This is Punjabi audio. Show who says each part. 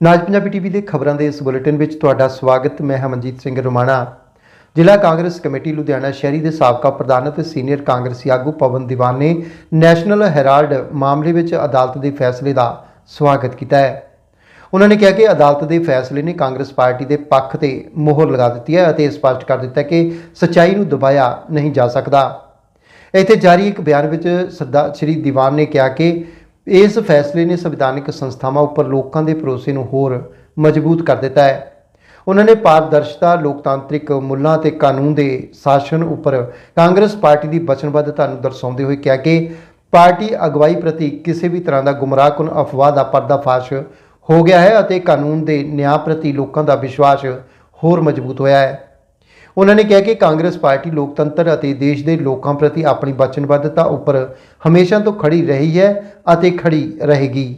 Speaker 1: ਨਾਜ ਪੰਜਾਬੀ ਟੀਵੀ ਦੇ ਖਬਰਾਂ ਦੇ ਇਸ ਬੁਲੇਟਿਨ ਵਿੱਚ ਤੁਹਾਡਾ ਸਵਾਗਤ। ਮੈਂ ਹਮਨਜੀਤ ਸਿੰਘ ਰੋਮਾਣਾ। ਜ਼ਿਲ੍ਹਾ ਕਾਂਗਰਸ ਕਮੇਟੀ ਲੁਧਿਆਣਾ ਸ਼ਹਿਰੀ ਦੇ ਸਾਬਕਾ ਪ੍ਰਧਾਨ ਅਤੇ ਸੀਨੀਅਰ ਕਾਂਗਰਸੀ ਆਗੂ ਪਵਨ ਦੀਵਾਨ ਨੇ ਨੈਸ਼ਨਲ ਹੈਰਾਲਡ ਮਾਮਲੇ ਵਿੱਚ ਅਦਾਲਤ ਦੇ ਫੈਸਲੇ ਦਾ ਸਵਾਗਤ ਕੀਤਾ ਹੈ। ਉਹਨਾਂ ਨੇ ਕਿਹਾ ਕਿ ਅਦਾਲਤ ਦੇ ਫੈਸਲੇ ਨੇ ਕਾਂਗਰਸ ਪਾਰਟੀ ਦੇ ਪੱਖ ਤੇ ਮੋਹਰ ਲਗਾ ਦਿੱਤੀ ਹੈ ਅਤੇ ਸਪਸ਼ਟ ਕਰ ਦਿੱਤਾ ਕਿ ਸੱਚਾਈ ਨੂੰ ਦਬਾਇਆ ਨਹੀਂ ਜਾ ਸਕਦਾ। ਇੱਥੇ ਜਾਰੀ ਇੱਕ ਬਿਆਨ ਵਿੱਚ ਸਰਦਾਰ ਸ਼੍ਰੀ ਦੀਵਾਨ ਨੇ ਕਿਹਾ ਕਿ ਇਸ ਫੈਸਲੇ ਨੇ ਸੰਵਿਧਾਨਿਕ ਸੰਸਥਾਵਾਂ ਉੱਪਰ ਲੋਕਾਂ ਦੇ ਭਰੋਸੇ ਨੂੰ ਹੋਰ ਮਜ਼ਬੂਤ ਕਰ ਦਿੱਤਾ ਹੈ। ਉਹਨਾਂ ਨੇ ਪਾਰਦਰਸ਼ਤਾ, ਲੋਕਤਾਂਤਰਿਕ ਮੁੱਲਾਂ ਤੇ ਕਾਨੂੰਨ ਦੇ ਸ਼ਾਸਨ ਉੱਪਰ ਕਾਂਗਰਸ ਪਾਰਟੀ ਦੀ ਵਚਨਬੱਧਤਾ ਨੂੰ ਦਰਸਾਉਂਦੇ ਹੋਏ ਕਿਹਾ ਕਿ ਪਾਰਟੀ ਅਗਵਾਈ ਪ੍ਰਤੀ ਕਿਸੇ ਵੀ ਤਰ੍ਹਾਂ ਦਾ ਗੁੰਮਰਾਹਕੁਨ ਅਫਵਾਹ ਦਾ ਪਰਦਾਫਾਸ਼ ਹੋ ਗਿਆ ਹੈ ਅਤੇ ਕਾਨੂੰਨ ਦੇ ਨਿਆਂ ਪ੍ਰਤੀ ਲੋਕਾਂ ਦਾ ਵਿਸ਼ਵਾਸ ਹੋਰ ਮਜ਼ਬੂਤ ਹੋਇਆ ਹੈ। ਉਹਨਾਂ ਨੇ ਕਿਹਾ ਕਿ ਕਾਂਗਰਸ ਪਾਰਟੀ ਲੋਕਤੰਤਰ ਅਤੇ ਦੇਸ਼ ਦੇ ਲੋਕਾਂ ਪ੍ਰਤੀ ਆਪਣੀ ਵਚਨਬੱਧਤਾ ਉੱਪਰ ਹਮੇਸ਼ਾ ਤੋਂ ਖੜੀ ਰਹੀ ਹੈ ਅਤੇ ਖੜੀ ਰਹੇਗੀ।